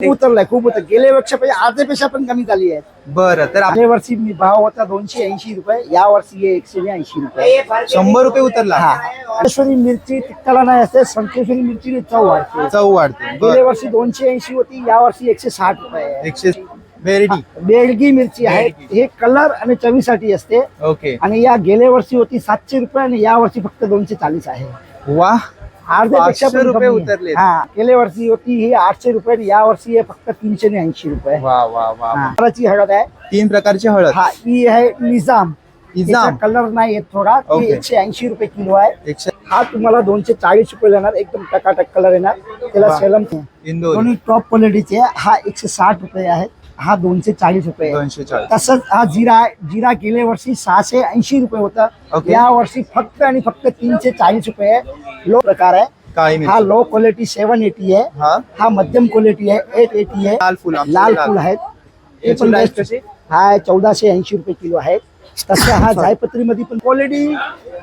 खूप उतरलाय खूप उतर गेल्या वर्षापेक्षा अर्ध्यापेक्षा पण कमी झाली आहे. बरं तर आप- गेल्या वर्षी मी भाव होता दोनशे ऐंशी रुपये या वर्षी एकशे ऐंशी रुपये. शंभर रुपये उतरला. हा. संकेश्वरी मिरची तिक्काला नाही असते संकेश्वरी मिरची चव वाढते. चव वाढते. गेल्या बरं. वर्षी दोनशे ऐंशी होती या वर्षी एकशे साठ रुपये आहे. एकशे बेरडी बेडगी मिरची आहे. हे कलर आणि चवीसाठी असते. ओके. आणि या गेल्या वर्षी होती सातशे रुपये आणि या वर्षी फक्त दोनशे चाळीस आहे. वा. अर्ध्यापेक्षा पण रुपये कमी आहे. उतरले. हा गेल्या वर्षी होती ही आठशे रुपये आणि या वर्षी आहे फक्त तीनशे ऐंशी रुपये वा वा वा हा. कलरची हळद आहे तीन प्रकारची हळद हा ही आहे निजाम निजाम कलर नाही येत थोडा ती. एकशे ऐंशी रुपये किलो आहे एकशे हा तुम्हाला दोनशे चाळीस रुपये येणार एकदम टकाटक कलर येणार त्याला वा. सेलम इंदोरी दोन्ही टॉप क्वालिटीचे आहे. हा एकशे साठ रुपये आहे हा दोनशे चाळीस रुपये. दोनशे चाळीस. तसंच हा जिरा जिरा गेल्या वर्षी सहाशे ऐंशी रुपये होता. ओके. या वर्षी फक्त आणि फक्त तीनशे चाळीस रुपये लो प्रकार आहे. काळी हा मिरची लो क्वालिटी सेवन एटी आहे. हा? हा मध्यम क्वालिटी आहे. एट एटी आहे. लाल फुल आमचं लाल लाल. फुल आहेत. हे याची पण price best. कशी? हा चौदाशे ऐंशी रुपये किलो आहे तसं हा जायपत्री मध्ये पण क्वालिटी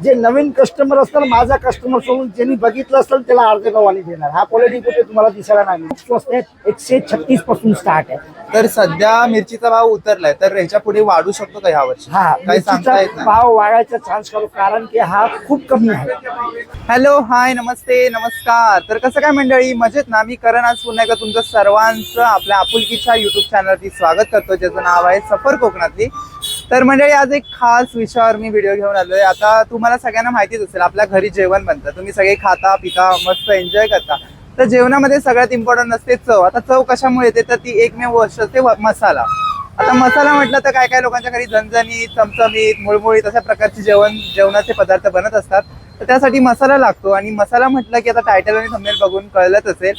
जे नवीन कस्टमर असतात माझा कस्टमर सोडून ज्यांनी बघितलं असेल त्याला अर्ध्या भावाने देणार. हा क्वालिटी कुठे तुम्हाला दिसायला नाही. स्वस्त एकशे छत्तीसपासून स्टार्ट आहे. तर सध्या मिरचीचा भाव उतरलाय तर ह्याच्या पुढे वाढू शकतो का ह्या वर्षी हा काही सांगता येत नाही. भाव वाढायचा चान्स करू कारण की हा खूप कमी आहे. हॅलो हाय नमस्ते नमस्कार. तर कसं काय मंडळी? मजेत ना? मी करण आज पुन्हा एकदा तुमचं सर्वांचं आपल्या आपुलकीच्या युट्यूब चॅनलवरती स्वागत करतो ज्याचं नाव आहे सफर कोकणातली. तर मंडळी आज एक खास विषयावर मी व्हिडिओ घेऊन आलोय. आता तुम्हाला सगळ्यांना माहितीच असेल आपल्या घरी जेवण बनतं. तुम्ही सगळे खाता पिता मस्त एन्जॉय करता. तर जेवणामध्ये सगळ्यात इम्पॉर्टंट असते चव. आता चव कशामुळे येते? तर ती एकमेव गोष्ट असते मसाला. आता मसाला म्हटलं तर काय काय लोकांच्या घरी झणझणीत चमचमीत मुळमुळीत अशा प्रकारचे जेवण जेवणाचे पदार्थ बनत असतात. तर त्यासाठी मसाला लागतो. आणि मसाला म्हटलं की आता टायटल आणि थंबनेल बघून कळलंच असेल.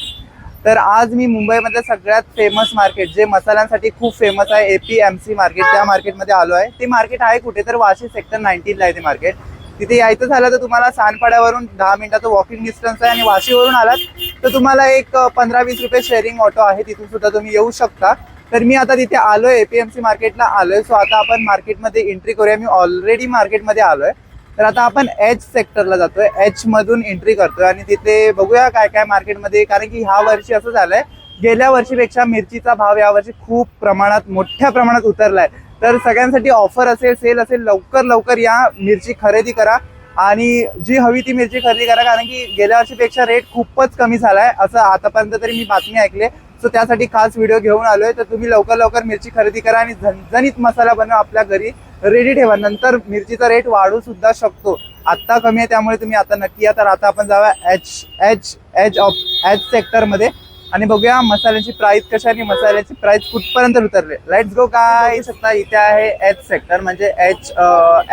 तर आज मी मुंबईमधलं सगळ्यात फेमस मार्केट जे मसाल्यांसाठी खूप फेमस आहे एपी एम सी मार्केट त्या मार्केटमध्ये आलो आहे. ते मार्केट आहे कुठे? तर वाशी सेक्टर नाईन्टीनला आहे ते मार्केट तिथे यायचं झालं तर तुम्हाला सानपाड्यावरून दहा मिनिटाचं वॉकिंग डिस्टन्स आहे आणि वाशीवरून आलात तर तुम्हाला एक पंधरा वीस रुपये शेअरिंग ऑटो आहे. तिथून सुद्धा तुम्ही येऊ शकता. तर मी आता तिथे आलोय एपीएमसी मार्केटला आलोय. सो आता आपण मार्केटमध्ये एंट्री करूया. मी ऑलरेडी मार्केटमध्ये आलोय. तर आता आपण एच सेक्टरला जातोय. एच मधून एंट्री करतोय आणि तिथे बघूया काय काय मार्केटमध्ये कारण की ह्या वर्षी असं झालंय गेल्या वर्षीपेक्षा मिरचीचा भाव या वर्षी खूप प्रमाणात मोठ्या प्रमाणात उतरलाय. तर सगळ्यांसाठी ऑफर असेल सेल असेल लवकर लवकर या मिरची खरेदी करा. आणि जी हवी ती मिरची खरेदी करा कारण की गेल्या वर्षीपेक्षा रेट खूपच कमी झालाय. असं आतापर्यंत तरी मी बातमी ऐकले सो त्यासाठी खास व्हिडिओ घेऊन आलोय. तर तुम्ही लवकर लवकर मिरची खरेदी करा आणि झणझणीत मसाला बनवा आपल्या घरी. रेडी ठेवा. नंतर मिरचीचा रेट वाढू सुद्धा शकतो. आत्ता कमी आहे त्यामुळे तुम्ही आता नक्की या. तर आता आपण जाऊया H H H of H सेक्टरमध्ये आणि बघूया मसाल्याची प्राइस कशा आणि मसाल्याची प्राइस कुठपर्यंत उतरले. लेट्स गो काय सत्ता इथे आहे एच सेक्टर म्हणजे एच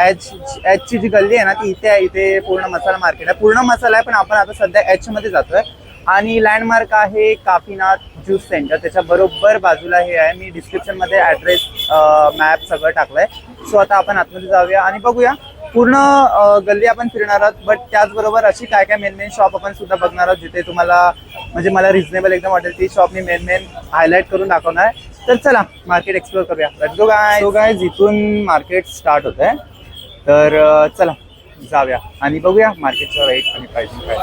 एच एचची जी गल्ली आहे ना ती इथे आहे. इथे पूर्ण मसाला मार्केट आहे. पूर्ण मसाला आहे पण आपण आता सध्या एच मध्ये जातोय. आणि लँडमार्क आहे काफीनाथ ज्यूस सेंटर त्याच्या बरोबर बाजूला हे आहे. मी डिस्क्रिप्शनमध्ये ऍड्रेस मॅप सगळं टाकलंय. सो आता आपण आतमध्ये जाऊया आणि बघूया. पूर्ण गल्ली आपण फिरणार आहोत बट त्याचबरोबर अशी काय काय मेन मेन शॉप आपण सुद्धा बघणार आहोत जिथे तुम्हाला म्हणजे मला रिझनेबल एकदम वाटेल ती शॉप मी मेन मेन हायलाईट करून दाखवणार आहे. तर चला मार्केट एक्सप्लोर करूया. गो गाय गाय जिथून मार्केट स्टार्ट होत आहे तर चला. जाऊया आणि बघूया मार्केटचा रेट आणि प्राइसिंग काय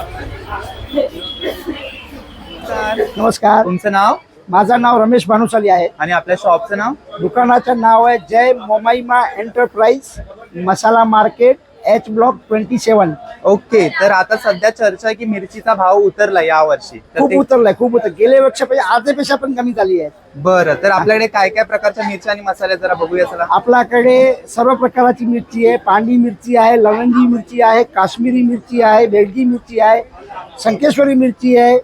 नमस्कार. तुमचं नाव? माझं नाव रमेश भानुशाली आहे. आणि आपल्या शॉपचं नाव? दुकानाचं नाव आहे Jai Momaima enterprise masala market. H block twenty seven okay तर आता सध्या चर्चा आहे की मिरचीचा भाव उतरला या वर्षी खूप उतरलाय खूप उतर गेल्या वर्षापेक्षा अर्ध्यापेक्षा पण कमी झाली आहे. बरं तर आपल्याकडे काय काय प्रकारच्या मिरच्या आणि मसाले जरा बघूया चला. आपल्याकडे सर्व प्रकाराची मिरची आहे. पांडी मिरची आहे लवंगी मिरची आहे काश्मीरी मिरची आहे बेडगी मिरची आहे संकेश्वरी मिरची आहे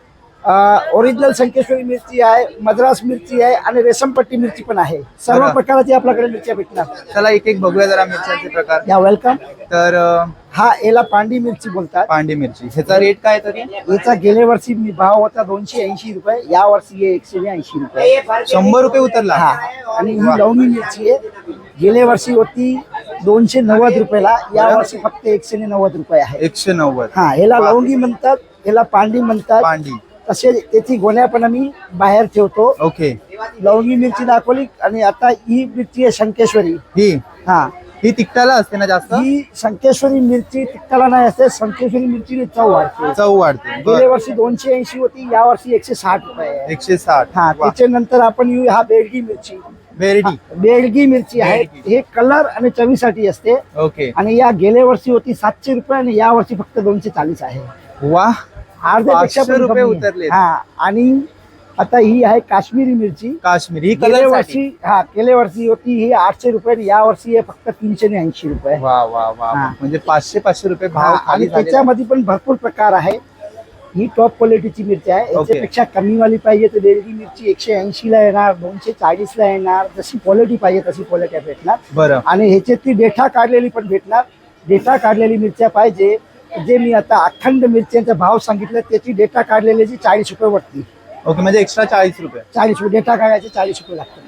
ओरिजिनल संकेश्वरी मिरची आहे मद्रास मिरची आहे आणि रेशमपट्टी मिरची पण आहे. सर्व. प्रकाराची आपल्याकडे मिरच्या भेटणार. चला एक एक बघूया जरा मिरच्यांचे प्रकार. या वेलकम तर अं, हा याला पांडी मिरची बोलतात. पांडी मिरची. ह्याचा रेट काय तरी? याचा गेल्या वर्षी मी भाव होता दोनशे ऐंशी रुपये या वर्षी आहे एकशे ऐंशी रुपये. शंभर रुपये उतरला. हा आणि ही लवंगी मिरची आहे. गेल्या वर्षी होती दोनशे नव्वद रुपयाला या वर्षी फक्त एकशे नव्वद रुपये आहे. एकशे नव्वद. हा याला वा. लवंगी म्हणतात याला पांडी म्हणतात. पांडी. तसे त्याची गोण्या पण आम्ही बाहेर ठेवतो. ओके. लवंगी मिरची दाखवली आणि आता ही मिरची आहे शंकेश्वरी. ही? हा. ही तिकटाला असते ना जास्त? ही संकेश्वरी मिरची तिखटाला नाही असते संकेश्वरी मिरची चव वाढते. चव वाढते. गेल्या. वर्षी दोनशे ऐंशी होती या वर्षी एकशे साठ रुपये एकशे साठ. हा त्याच्यानंतर आपण येऊ हा बेडगी मिरची. बेरडी बेडगी मिरची आहे. बेडगी. हे कलर आणि चवीसाठी असते. ओके. आणि या गेल्या वर्षी होती सातशे रुपये आणि या वर्षी फक्त दोनशे चाळीस आहे. वा अर्ध्यापेक्षा पण रुपये कमी. उतरलेत. हा आणि आता ही आहे काश्मीरी मिरची. काश्मीर ही गेल्या कलर वर्षी हा गेल्या वर्षी होती ही आठशे रुपये या वर्षी आहे फक्त तीनशे ऐंशी रुपये. वा वा वा हा. म्हणजे पाचशे पाचशे रुपये हा, भाव आणि खाली झालेला आहे. त्याच्यामध्ये पण भरपूर प्रकार आहे. ही टॉप क्वालिटीची मिरची आहे. याच्यापेक्षा कमीवाली पाहिजे तर बेडगी मिरची एकशे ऐंशी ला येणार दोनशे चाळीस ला येणार. जशी क्वालिटी पाहिजे तशी क्वालिटी भेटणार. बरं. आणि ह्याच्यातली डेटा काढलेली पण भेटणार. डेटा काढलेली मिरच्या पाहिजे. जे मी आता अखंड मिरच्यांचा भाव सांगितलं त्याची डेटा काढलेल्याची चाळीस रुपये वरती. ओके म्हणजे एक्स्ट्रा चाळीस रुपये. चाळीस रुपये डेटा काढायचे चाळीस रुपये लागतात.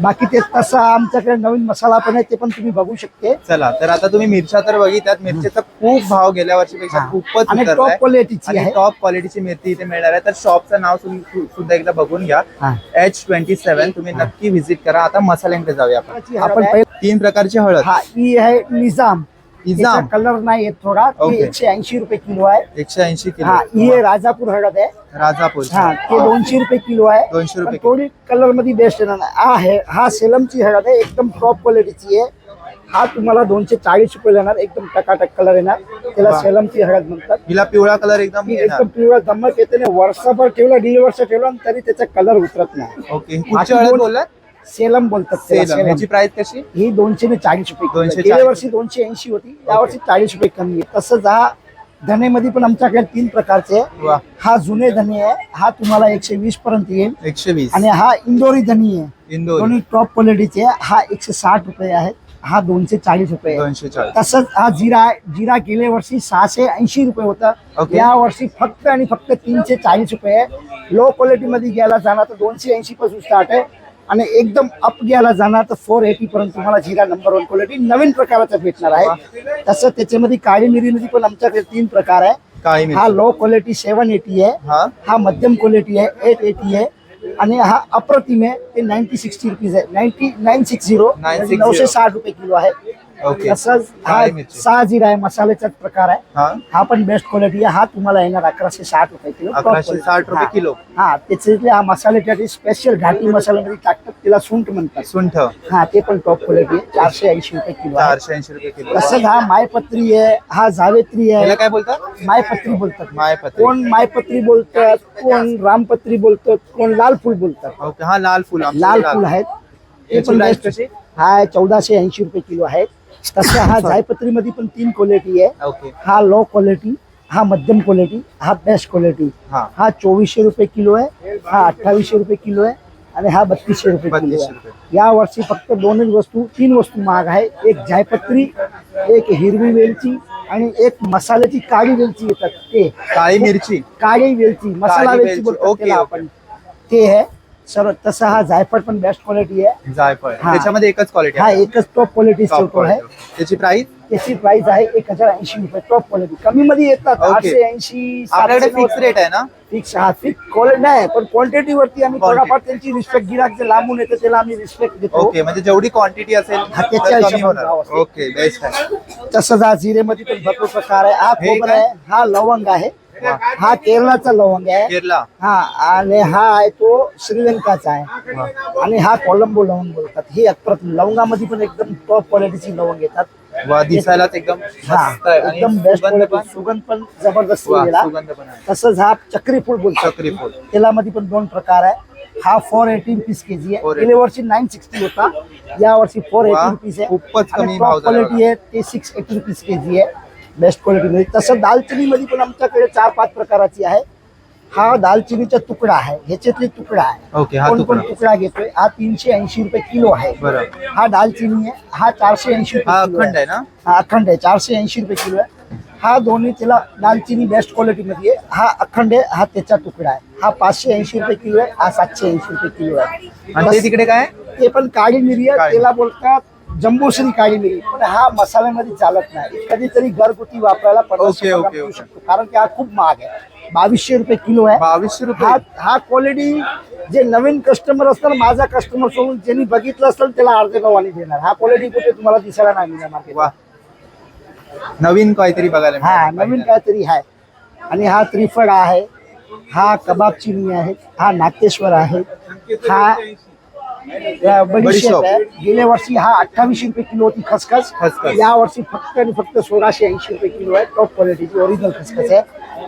बाकी ते तसा आमच्याकडे नवीन मसाला पण आहे ते पण तुम्ही बघू शकते. चला तर आता तुम्ही मिरच्या तर बघितल्यात मिरचीचा खूप भाव गेल्या वर्षीपेक्षा हा. खूपच आणि उतरलाय. टॉप क्वालिटीची आणि आहे. टॉप क्वालिटीची मिरची इथे मिळणार आहे. तर शॉपचं नाव सुन- सु- सुद्धा एकदा बघून घ्या. हा. एच ट्वेंटी सेव्हन तुम्ही नक्की व्हिजिट करा. आता मसाल्यांकडे जाऊया आपण. आपण पहिले तीन प्रकारची हळद. हा ही आहे निजाम. निजाम कलर नाही येत थोडा. ते ओके. एकशे ऐंशी रुपये किलो आहे. एकशे ऐंशी हा किलो ही राजापूर हळद आहे. राजापूर. हा ते दोनशे रुपये किलो आहे. 200 रुपये पण थोडी कलरमध्ये बेस्ट येणार नाही. हा आहे हा सेलमची हळद आहे. एकदम टॉप क्वालिटीची आहे. हा तुम्हाला दोनशे चाळीस रुपये येणार. एकदम टकाटक कलर येणार. त्याला वा. सेलमची हळद म्हणतात. हिला पिवळा कलर एकदम येणार. एकदम पिवळा धमक येते. ना वर्षभर ठेवला दीड वर्ष ठेवला आणि तरी त्याचा कलर उतरत नाही. ओके कुठची हळद दोन- बोललात? सेलम बोलतात त्याला, सेलम. सेलम. ह्याची प्राइस कशी? ही दोनशे ने चाळीस रुपये किलो आहे. 240 गेल्या वर्षी दोनशे ऐंशी होती या वर्षी चाळीस रुपये कमी आहे. तसंच हा धनेमध्ये पण आमच्याकडे तीन प्रकारचे आहे. वा. हा जुने धने आहे हा तुम्हाला एकशे वीस पर्यंत येईल. एकशे वीस. आणि हा इंदोरी धनी आहे. इंदोर. दोन्ही टॉप क्वालिटीचे आहे. हा एकशे साठ रुपये आहे. हा दोनशे चाळीस रुपये आहे. दोनशे चाळीस. तसंच हा जिरा आहे जिरा गेल्या वर्षी सहाशे ऐंशी रुपये होता. या वर्षी फक्त आणि फक्त तीनशे चाळीस रुपये आहे. लो क्वालिटी मध्ये घ्यायला जाणार तर दोनशे ऐंशी पासून स्टार्ट आहे. आणि एकदम अप घ्यायला जाणार तर फोर एटी पर्यंत तुम्हाला जिरा नंबर वन क्वालिटी नवीन प्रकाराचा भेटणार आहे. तसं त्याच्यामध्ये काळी मिरीमध्ये पण आमच्याकडे तीन प्रकार आहे. हा लो क्वालिटी सेवन एटी आहे. हा. मध्यम क्वालिटी आहे एट एटी आहे. आणि हा अप्रतिम आहे ते नाईन्टी सिक्स्टी रुपीज आहे. Ninety nine six zero 960. नऊशे साठ रुपये किलो आहे. तसंच हा काळी सहा जिरा आहे मसाल्याचाच प्रकार आहे. हा. हा पण बेस्ट क्वालिटी आहे. हा तुम्हाला येणार अकराशे साठ रुपये किलो 1160 रुपये किलो. हा त्याच्यातले हा मसाल्यासाठी स्पेशल घाटी मसाल्यामध्ये टाकतात त्याला सुंठ म्हणतात. सुंठ. हा ते पण टॉप क्वालिटी आहे. चारशे ऐंशी रुपये किलो चारशे ऐंशी रुपये किलो. तसंच हा मायपत्री आहे हा जावेत्री आहे. काय बोलतात? मायपत्री बोलतात. मायपत्री. कोण मायपत्री बोलतात कोण रामपत्री बोलतात कोण लाल फुल बोलतात. हा लाल फुल लाल फुल आहेत? हा चौदाशे ऐंशी रुपये किलो आहे तसं हा जायपत्री मध्ये पण तीन क्वालिटी आहे. ओके हा लो क्वालिटी हा मध्यम क्वालिटी हा बेस्ट क्वालिटी हा. हा चोवीसशे रुपये किलो आहे हा अठ्ठावीसशे रुपये किलो आहे आणि हा बत्तीसशे रुपये किलो 3200 आहे. या वर्षी फक्त दोनच वस्तू तीन वस्तू महाग आहे. एक जायपत्री एक हिरवी वेलची आणि एक मसाल्याची काळी वेलची येतात. ते. काळी मिरची. काळी वेलची मसाला वेलची ओके. आपण. ते आहे. सर्व तसा हा जायफळ पण बेस्ट क्वालिटी आहे. जायफळ. हा. त्याच्यामध्ये एकच क्वालिटी हा एकच टॉप क्वालिटी आहे. त्याची प्राइस त्याची प्राइस आहे एक हजार ऐंशी रुपये टॉप क्वालिटी कमी मध्ये येतात. आठशे ऐंशी आपल्याकडे फिक्स रेट आहे ना? फिक्स हा फिक्स क्वालिटी नाही पण क्वांटिटी वरती आम्ही Quantity. थोडाफार त्यांची रिस्पेक्ट गिराक जे लांबून येतं त्याला आम्ही रिस्पेक्ट देतो. ओके म्हणजे जेवढी क्वांटिटी असेल हा, तर त्याच्या कमी हिशोबाने होणार. भाव असतो. ओके बेस्ट आहे. तसंच हा जिरेमध्ये पण भरपूर प्रकार आहे. हा हे काय? आहे हा लवंग आहे. हा केरळाचा लवंग आहे. केरला हा आणि हा आहे तो श्रीलंकाचा आहे. आणि हा कोलंबो लवंग बोलतात. ही अप्रतिम लवंगामध्ये पण एकदम टॉप क्वालिटीची लवंग येतात. वा दिसायलाच एकदम हा मस्त आहे. आणि एकदम बेस्ट सुगंध क्वालिटी पण सुगंध पण जबरदस्त वा, दिलेला. सुगंध पण आहे. तसंच हा चक्री फूल बोलतात. चक्री फूल. तेलामध्ये पण दोन प्रकार आहे. हा फोर एटी रुपीज केजी आहे. 480. गेल्या वर्षी नाईन सिक्स्टी होता. या वर्षी फोर वा, एटी रुपीज आहे. खूपच कमी भाव टॉप झाला क्वालिटी आहे ते सिक्स एटी रुपीज केजी आहे. बेस्ट क्वालिटी मध्ये. तसं दालचिनी मध्ये पण आमच्याकडे चार पाच प्रकाराची आहे. हा दालचिनीचा तुकडा आहे. ह्याच्यातली तुकडा आहे. ओके हा कोण कोण तुकडा तुकडा घेतोय हा तीनशे ऐंशी रुपये किलो आहे. बरं. हा दालचिनी आहे. हा चारशे ऐंशी हा रुपये किलो अखंड आहे ना? हा अखंड आहे. चारशे ऐंशी रुपये किलो आहे. हा दोन्ही त्याला दालचिनी बेस्ट क्वालिटी मध्ये आहे. हा अखंड आहे. हा त्याचा तुकडा आहे. हा पाचशे ऐंशी रुपये किलो आहे. हा सातशे ऐंशी रुपये किलो आहे. आणि ते तिकडे काय ते पण काळी मिरी आहे. काळी. त्याला बोलतात जम्बोश्री काळी मिरी. पण हा मसाल्यामध्ये चालत नाही. कधीतरी घरगुती वापरायला पन्नास ओके, रुपयाला ओके, मिळू ओके. शकतो. कारण की हा खूप महाग आहे. बावीसशे रुपये किलो आहे. बावीसशे रुपये. हा क्वालिटी जे नवीन कस्टमर असतात माझा कस्टमर सोडून ज्यांनी बघितलं असेल त्याला अर्ध्या भावाने देणार. हा क्वालिटी कुठे तुम्हाला दिसायला नाही मिळणार मार्केट वा. नवीन काहीतरी बघायला हा मिळालं नवीन. काहीतरी आहे. आणि हा त्रिफळ आहे. हा कबाब चिनी आहे. हा नाट्येश्वर आहे. हा बडीशेप. आहे. गेल्या वर्षी हा अठ्ठावीसशे रुपये किलो होती खसखस. खसखस. या वर्षी फक्त आणि फक्त सोळाशे ऐंशी रुपये किलो आहे. टॉप क्वालिटीची ओरिजिनल खसखस आहे.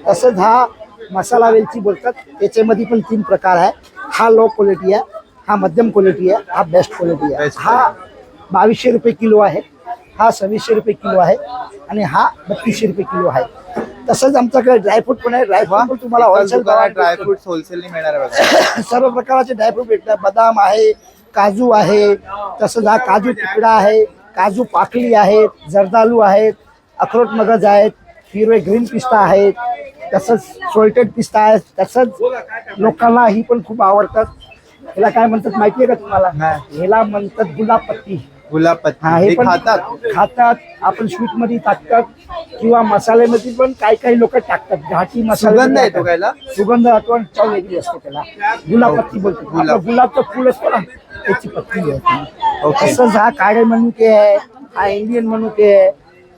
तसंच हा मसाला वेलची बोलतात. त्याच्यामध्ये पण तीन प्रकार आहे. हा लो क्वालिटी आहे. हा मध्यम क्वालिटी आहे. हा बेस्ट क्वालिटी आहे. Best हा बावीसशे रुपये किलो आहे. हा सव्वीसशे रुपये किलो आहे. आणि हा बत्तीसशे रुपये किलो आहे. तसंच आमच्याकडे ड्रायफ्रूट पण आहे. ड्रायफ्रूट पण तुम्हाला होलसेल होलसेलने मिळणार आहे बघा. सर्व प्रकारचे ड्रायफ्रूट भेटतात. बदाम आहे काजू आहे तसंच हा काजू तुकडा आहे काजू पाकळी आहेत जर्दालू आहेत अक्रोट मगज आहेत हिरवे ग्रीन पिस्ता आहेत तसंच सोल्टेड पिस्ता आहे तसंच लोकांना ही पण खूप आवडतात. ह्याला काय म्हणतात माहिती आहे का तुम्हाला. ह्याला म्हणतात गुलाबपत्ती. गुलाब हा पत्ती. हे हे पण खातात. खातात. आपण स्वीटमध्ये टाकतात किंवा मसाल्यामध्ये पण काही काही लोक टाकतात. घाटी मसाले सुगंध येतो कायला सुगंध राहतो आणि चव वेगळी असते त्याला. गुलाबपत्ती बोलतो गुलाब. आपलं गुलाबचं फुल असतं ना त्याची पत्ती ओके. तसंच हा काळे मनुके आहे. हा इंडियन मनुके आहे.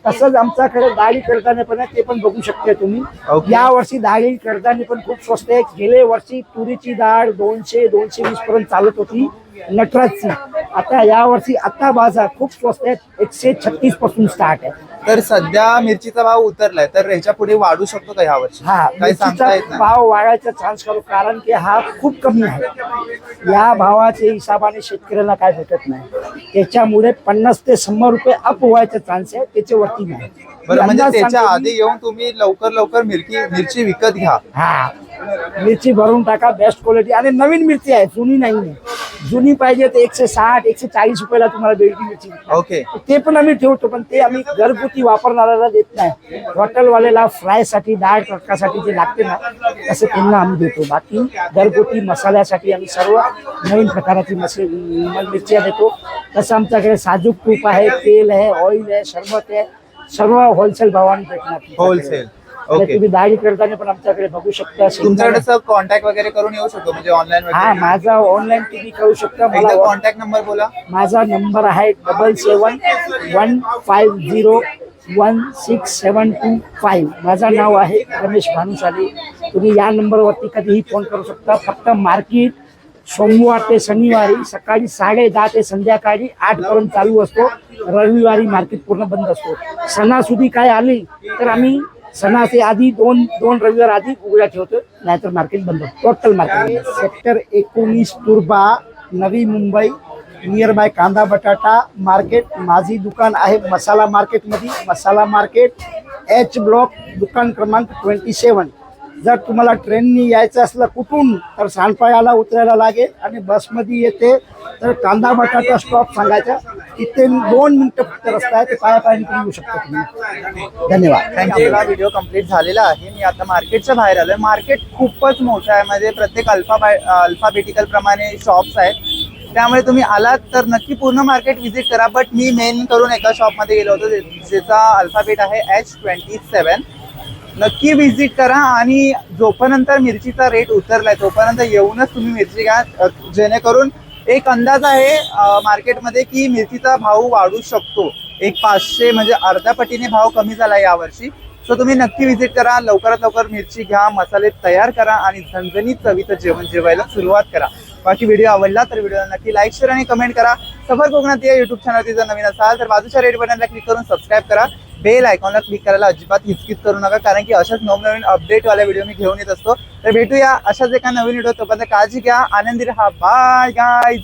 तसंच आमच्याकडे डाळी कडधान्य पण आहे. ते पण बघू शकते तुम्ही. ओके. या वर्षी डाळी कडधान्य पण खूप स्वस्त आहे. गेले वर्षी तुरीची डाळ दोनशे दोनशे वीस पर्यंत चालत होती. नटराजची आता या वर्षी आता बाजार खूप स्वस्त आहे. एकशे छत्तीसपासून स्टार्ट आहे. तर सध्या मिरचीचा भाव उतरलाय. तर ह्याच्या पुढे वाढू शकतो का ह्या वर्षी हा काही सांगता येत मिरचीचा नाही. भाव वाढायचा चान्स करू कारण की हा खूप कमी आहे. या भावाच्या हिशोबाने शेतकऱ्याला काय भेटत नाही. त्याच्यामुळे पन्नास ते शंभर रुपये अप व्हायचा चान्स आहे. त्याच्यावरती नाही. बरं म्हणजे अंदाज त्याच्या सांगतो आधी येऊन तुम्ही लवकर लवकर मिरची मिरची विकत घ्या. हा. मिरची भरून टाका बेस्ट क्वालिटी आणि नवीन मिरची आहे जुनी नाही आहे जुनी पाहिजे तर एकशे साठ एकशे चाळीस रुपयाला तुम्हाला बेडकी मिरची. ओके ते पण आम्ही ठेवतो पण ते आम्ही घरगुती वापरणाऱ्याला देत नाही. हॉटेलवाल्याला फ्रायसाठी डाळ तडकासाठी जे लागते ना तसं त्यांना आम्ही देतो. बाकी घरगुती मसाल्यासाठी आम्ही सर्व नवीन प्रकाराची मसे मिरच्या देतो. तसं आमच्याकडे साजूक तूप आहे तेल आहे ऑइल आहे सरबत आहे. सर्व होलसेल भावाने भेटणार. तुमच्याकडे. आणि Okay. तुम्ही डाळी करताना पण आमच्याकडे बघू शकता तुमच्याकडे कॉन्टॅक्ट वगैरे करून येऊ शकतो म्हणजे ऑनलाईन हा माझा ऑनलाईन तुम्ही करू शकता मला कॉन्टॅक्ट नंबर बोला. माझा नंबर आहे double seven one five zero one six seven two five माझं नाव आहे रमेश भानुशाली तुम्ही या नंबरवरती कधीही फोन करू शकता. फक्त मार्केट सोमवार ते शनिवारी सकाळी साडे दहा ते संध्याकाळी आठ पर्यंत चालू असतो. रविवारी मार्केट पूर्ण बंद असतो. सणासुदी काय आली तर आम्ही सणाचे आधी दोन दोन रविवार आधी उघड्या ठेवतो नाहीतर मार्केट बंद टोटल मार्केट सेक्टर एकोणीस तुर्बा नवी मुंबई नियर बाय कांदा बटाटा मार्केट माझी दुकान आहे मसाला मार्केटमध्ये मसाला मार्केट एच ब्लॉक दुकान क्रमांक ट्वेंटी सेवन जर तुम्हाला ट्रेननी यायचं असलं कुठून तर सांडपाळ्याला उतरायला लागेल आणि बसमध्ये येते. तर कांदा बटाटा स्टॉप सांगायचा. तिथे दोन मिनिटं फक्त रस्ता आहे ते पाया पायाने तुम्ही येऊ शकता तुम्ही. धन्यवाद. आपला व्हिडिओ कंप्लीट झालेला आहे. मी आता मार्केटच्या बाहेर आलोय. मार्केट खूपच मोठं आहे. म्हणजे प्रत्येक अल्फा अल्फाबेटिकल प्रमाणे शॉप्स आहेत. त्यामुळे तुम्ही आलात तर नक्की पूर्ण मार्केट व्हिजिट करा. बट मी मेन करून एका शॉपमध्ये गेलो होतो ज्याचा अल्फाबेट आहे एच ट्वेंटी सेवन नक्की व्हिजिट करा आणि जोपर्यंत मिरचीचा रेट उतरलाय तोपर्यंत येऊनच तुम्ही मिरची घ्या. जेणेकरून एक अंदाज आहे मार्केटमध्ये की मिरचीचा भाव वाढू शकतो. एक पाचशे म्हणजे अर्ध्या पटीने भाव कमी झाला यावर्षी सो तुम्ही नक्की व्हिजिट करा लवकरात लवकर मिरची घ्या मसाले तयार करा आणि झणझणीत चवीचं जेवण जेवायला सुरुवात करा. बाकी व्हिडिओ आवडला तर व्हिडिओला नक्की लाईक शेअर आणि कमेंट करा. सफर कोकणात या युट्यूब चॅनलवरती जर नवीन असाल तर बाजूच्या रेड बटनला क्लिक करून सबस्क्राईब करा. बेल आयकॉनला क्लिक करायला अजिबात हिचकित करू नका कारण की अशाच नवनवीन अपडेटवाल्या व्हिडिओ मी घेऊन येत असतो. तर भेटूया अशाच एका नवीन व्हिडिओ तोपर्यंत काळजी घ्या आनंदी रहा. Bye guys